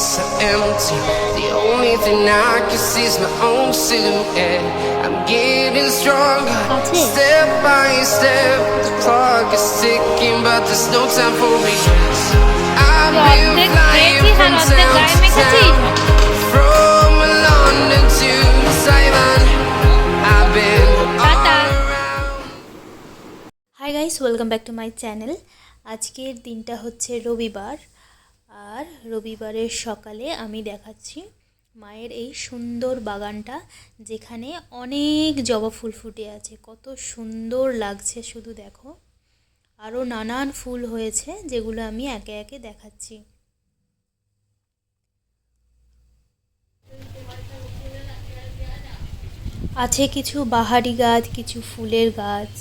so empty. The only thing I can see is my own silhouette. I'm getting stronger, That's it. step by step. The clock is ticking, but there's no time for regrets. I've been অর্ধেক flying মেখেছিস from আর অর্ধেক town গায়ে to মেখেছিস town, from London to Taiwan. I've been tata. all around. Hi guys welcome back to my channel আজকের দিনটা হচ্ছে রবিবার আর রবিবারের সকালে আমি দেখাচ্ছি মায়ের এই সুন্দর বাগানটা, যেখানে অনেক জবা ফুল ফুটে আছে। কত সুন্দর লাগছে, শুধু দেখো। আরও নানান ফুল হয়েছে, যেগুলো আমি একে একে দেখাচ্ছি। আছে কিছু বাহারি গাছ, কিছু ফুলের গাছ,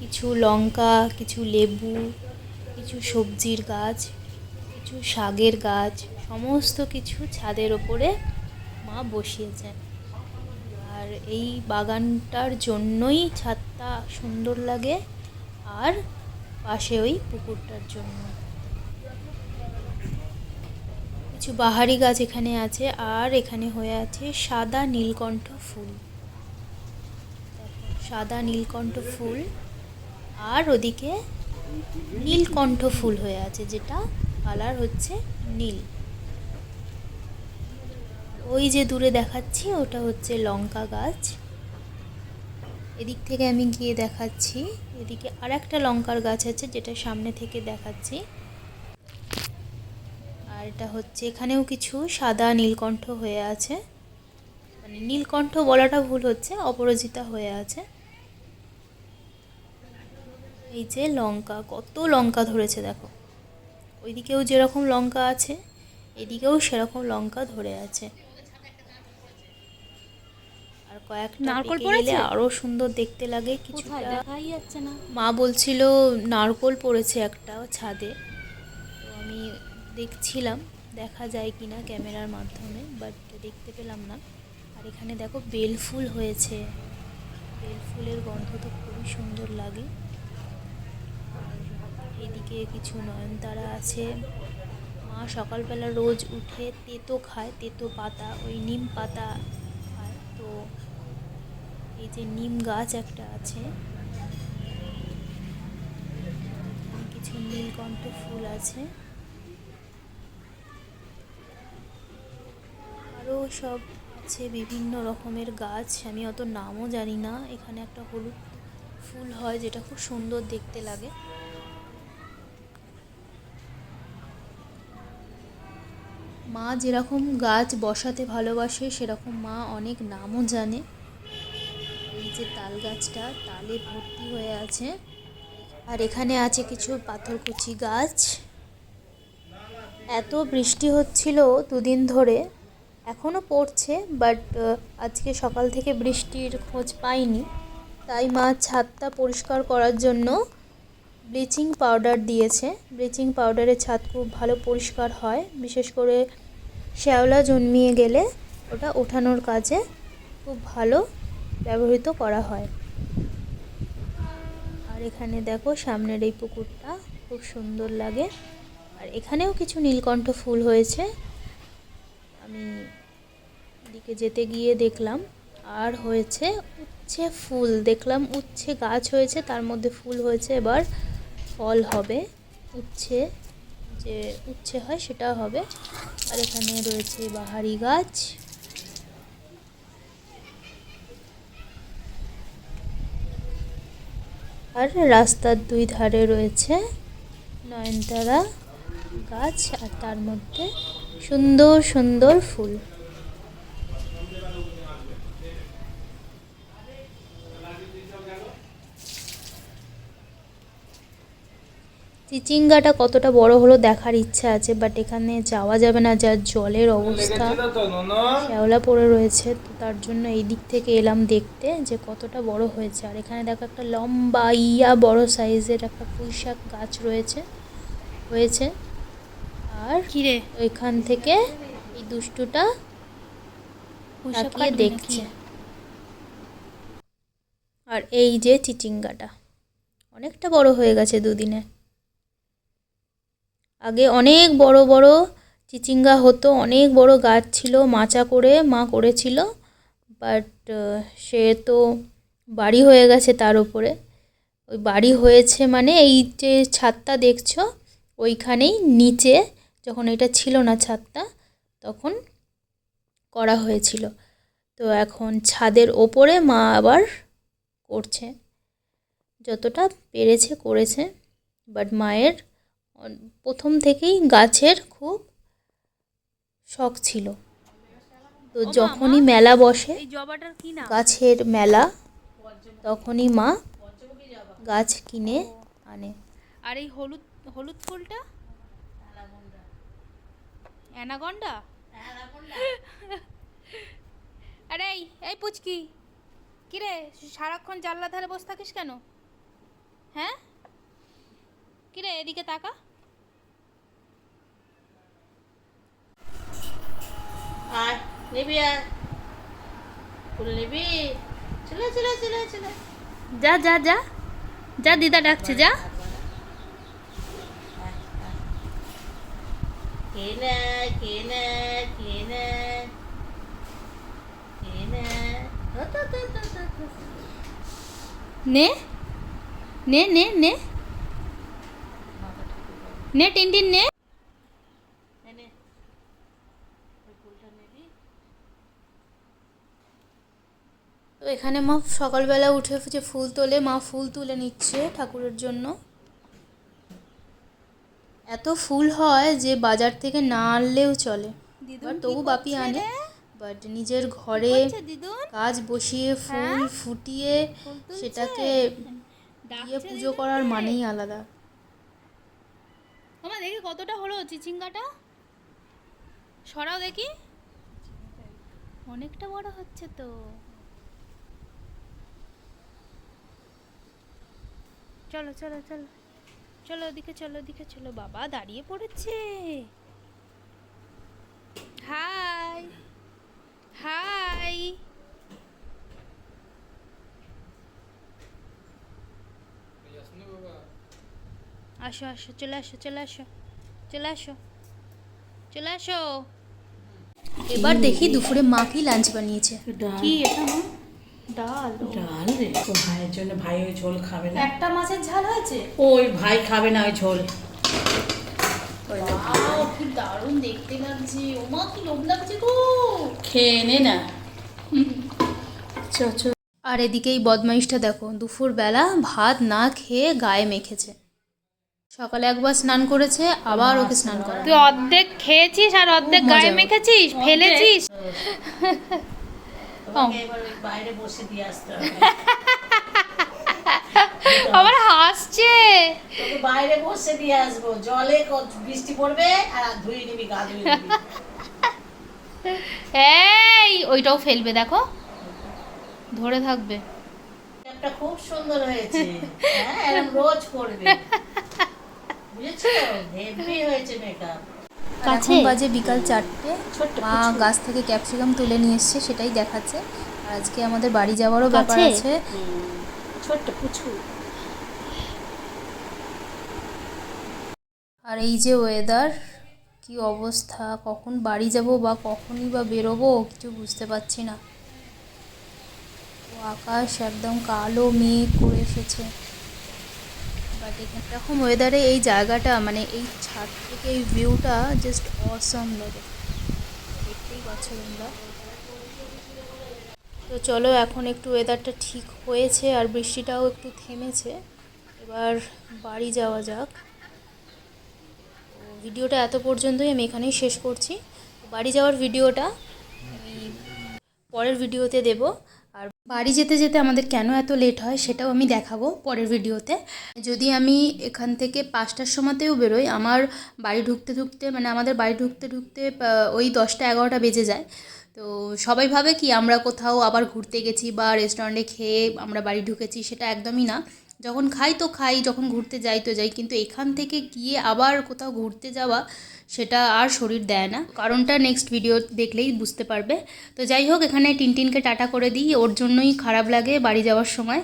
কিছু লঙ্কা, কিছু লেবু, কিছু সবজির গাছ। কিছু শাকের গাছ, সমস্ত কিছু ছাদের ওপরে মা বসিয়েছেন। আর এই বাগানটার জন্যই ছাদটা সুন্দর লাগে, আর পাশে ওই পুকুরটার জন্য। কিছু বাহারি গাছ এখানে আছে, আর এখানে হয়ে আছে সাদা নীলকণ্ঠ ফুল। সাদা নীলকণ্ঠ ফুল, আর ওদিকে নীলকণ্ঠ ফুল হয়ে আছে যেটা কালার হচ্ছে নীল। ওই যে দূরে দেখাচ্ছি, ওটা হচ্ছে লঙ্কা গাছ। এদিক থেকে আমি গিয়ে দেখাচ্ছি, এদিকে আর একটা লঙ্কার গাছ আছে যেটা সামনে থেকে দেখাচ্ছি। আর এটা হচ্ছে এখানেও কিছু সাদা নীলকণ্ঠ হয়ে আছে। মানে নীলকণ্ঠ বলাটা ভুল হচ্ছে, অপরাজিতা হয়ে আছে। এই যে লঙ্কা, কত লঙ্কা ধরেছে দেখো। ওইদিকেও যেরকম লঙ্কা আছে এদিকেও সেরকম লঙ্কা ধরে আছে। আর কয়েকটা নারকোল পেকে গেলে পড়েছে? আরও সুন্দর দেখতে লাগে কিছুটা দেখাই যাচ্ছে না। মা বলছিল নারকোল পড়েছে একটা ছাদে। তো আমি দেখছিলাম দেখা যায় কি না ক্যামেরার মাধ্যমে বাট দেখতে পেলাম না। আর এখানে দেখো বেল ফুল হয়েছে। বেল ফুলের গন্ধ তো খুবই সুন্দর লাগে। এদিকে কিছু নয়নতারা আছে। মা সকালবেলা রোজ উঠে তেতো খায়, তেতো পাতা, ওই নিম পাতা খায়। তো এই যে নিম গাছ একটা আছে। কিছু নীলকণ্ঠ ফুল আছে। আরও সব আছে বিভিন্ন রকমের গাছ, আমি অত নামও জানি না। এখানে একটা হলুদ ফুল হয় যেটা খুব সুন্দর দেখতে লাগে। মা যেরকম গাছ বসাতে ভালোবাসে, সেরকম মা অনেক নামও জানে। এই যে তাল গাছটা, তালে ভর্তি হয়ে আছে। আর এখানে আছে কিছু পাথরকুচি গাছ। এত বৃষ্টি হচ্ছিল দুদিন ধরে। এখনও পড়ছে, বাট আজকে সকাল থেকে বৃষ্টির খোঁজ পাইনি। তাই মা ছাদটা পরিষ্কার করার জন্য ব্লিচিং পাউডার দিয়েছে। ব্লিচিং পাউডারের ছাদ খুব ভালো পরিষ্কার হয়। বিশেষ করে শ্যাওলা জন্মিয়ে গেলে ওটা ওঠানোর কাজে খুব ভালো ব্যবহৃত করা হয়। আর এখানে দেখো সামনের এই পুকুরটা খুব সুন্দর লাগে। আর এখানেও কিছু নীলকণ্ঠ ফুল হয়েছে। আমি এদিকে যেতে গিয়ে দেখলাম, আর হয়েছে উচ্ছে ফুল। দেখলাম উচ্ছে গাছ হয়েছে, তার মধ্যে ফুল হয়েছে এবার। ফল হবে, উচ্ছে, যে উচ্ছে হয় সেটা হবে। আর এখানে রয়েছে বাহারি গাছ। আর রাস্তার দুই ধারে রয়েছে নয়নতারা গাছ, আর তার মধ্যে সুন্দর সুন্দর ফুল। চিচিঙ্গাটা কতটা বড় হলো দেখার ইচ্ছা আছে বাট এখানে যাওয়া যাবে না যার জলের অবস্থা। শ্যাওলা পড়ে রয়েছে তো তার জন্য এই দিক থেকে এলাম দেখতে যে কতটা বড় হয়েছে। আর এখানে দেখো একটা লম্বা ইয়া বড় সাইজের একটা পুঁইশাক গাছ রয়েছে হয়েছে আর কিরে? ওইখান থেকে এই দুষ্টুটা তাকিয়ে দেখছে। আর এই যে চিচিঙ্গাটা অনেকটা বড় হয়ে গেছে দুদিনে। আগে অনেক বড় বড় চিচিঙ্গা হতো, অনেক বড় গাছ ছিল, মাচা করে মা করেছিল বাট সে তো বাড়ি হয়ে গেছে তার উপরে। ওই বাড়ি হয়েছে মানে এই যে ছাদটা দেখছ, ওইখানেই নিচে যখন এটা ছিল না ছাদটা, তখন করা হয়েছিল। তো এখন ছাদের ওপরে মা আবার করছে, যতটা পেরেছে করেছে বাট মায়ের প্রথম থেকেই গাছের খুব শখ ছিল। তো যখনই মেলা বসে গাছের মেলা তখনই মা গাছ কিনে আনে। আর এই হলুদ হলুদ ফুলটা? অ্যানাগন্ডা আরে এই এই পুচকি কিরে সারাক্ষণ জানলা ধারে বসে থাকিস কেন? হ্যাঁ? কিরে এদিকে তাকা। আয় নিবি আয়। ফুল নিবি? চলে চলে চলে চলে। যা যা যা। যা দিদা ডাকছে যা। কে নেয় কে নেয় কে নেয়? কে নেয়? ধর, ধর, ধর, ধর, ধর, ধর। নে। নে নে নে। নে টিনটিন নে, নে। ওই ফুলটা নিবি তো এখানে মা সকালবেলা উঠে যে ফুল তোলে মা ফুল তুলে নিচ্ছে ঠাকুরের জন্য। এত ফুল হয় যে বাজার থেকে না আনলেও চলে। তবু বাপি আনে বাট নিজের ঘরে কাজ বসিয়ে ফুল ফুটিয়ে সেটাকে দিয়ে পুজো করার মানেই আলাদা। আমার দেখি কতটা হলো চিচিঙ্গাটা। সরাও দেখি। অনেকটা বড় হচ্ছে তো। চলো চলো চলো। চলো ওদিকে চলো ওদিকে চলো। বাবা দাঁড়িয়ে পড়েছে। Hi hi. আসো আসো চলে আসো চলে আসো চলে আসো চলে আসো। এবার দেখি দুপুরে মা কি লাঞ্চ বানিয়েছে। কি এটা মা? ডাল ডাল রে তো ভাইয়ের জন্য ভাই ওই ঝোল খাবে না। একটা মাছের ঝাল হয়েছে? ওই ভাই খাবে না ওই ঝোল। কি দারুণ দেখতে লাগছে। ওমা কি লোভ লাগছে গো। খেয়ে নে না। চ চ আর এদিকে এই বদমাইশটা দেখো দুপুর বেলা ভাত না খেয়ে গায়ে মেখেছে। সকালে একবার স্নান করেছে আবার ওকে স্নান করা তুই অর্ধেক খেয়েছিস আর অর্ধেক গায়ে মেখেছিস? ফেলেছিস? ওই বাইরে বসে দিয়ে আসতে হবে। আবার হাসছে। বাইরে বসে দিয়ে আসব। জলে বৃষ্টি পড়বে আর ধুয়ে নিবি গা ধুয়ে এই ওইটাও ফেলবে দেখো। ধরে থাকবে। একটা খুব সুন্দর হয়েছে। হ্যাঁ রোজ করবে। বুঝেছ? হেভি হয়েছে মেকআপ এখন বাজে বিকাল চারটে। মা গাছ থেকে ক্যাপসিকাম তুলে নিয়ে এসছে সেটাই দেখাচ্ছে। আর আজকে আমাদের বাড়ি যাওয়ারও ব্যাপার আছে। ছোট্ট পুচু আর এই যে ওয়েদার কি অবস্থা? কখন বাড়ি যাব বা কখনই বা বেরোবো কিছু বুঝতে পারছি না। আকাশ একদম কালো মেঘ করে এসেছে। বাট এরকম ওয়েদারে এই জায়গাটা মানে এই ছাদ থেকে এই ভিউটা জাস্ট অসম লাগে। দেখতেই পাচ্ছ তোমরা। তো চলো, এখন একটু ওয়েদারটা ঠিক হয়েছে আর বৃষ্টিটাও একটু থেমেছে। এবার বাড়ি যাওয়া যাক। ভিডিওটা এত পর্যন্তই আমি এখানেই শেষ করছি। বাড়ি যাওয়ার ভিডিওটা আমি পরের ভিডিওতে দেব। আর বাড়ি যেতে যেতে আমাদের কেন এত লেট হয় সেটাও আমি দেখাবো পরের ভিডিওতে। যদি আমি এখান থেকে পাঁচটার সময়তেও বেরোই, আমার বাড়ি ঢুকতে ঢুকতে মানে আমাদের বাড়ি ঢুকতে ঢুকতে ওই দশটা এগারোটা বেজে যায়। তো সবাই ভাবে কি আমরা কোথাও আবার ঘুরতে গেছি বা রেস্টুরেন্টে খেয়ে আমরা বাড়ি ঢুকেছি সেটা একদমই না। যখন খাই তো খাই, যখন ঘুরতে যাই তো যাই, কিন্তু এখান থেকে গিয়ে আবার কোথাও ঘুরতে যাওয়া সেটা আর শরীর দেয় না। কারণটা নেক্সট ভিডিও দেখলেই বুঝতে পারবে। তো যাই হোক, এখানে টিনটিনকে টাটা করে দিই। ওর জন্যই খারাপ লাগে বাড়ি যাওয়ার সময়।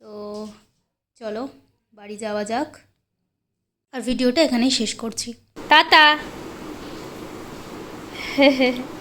তো চলো, বাড়ি যাওয়া যাক। আর ভিডিওটা এখানেই শেষ করছি। টাটা!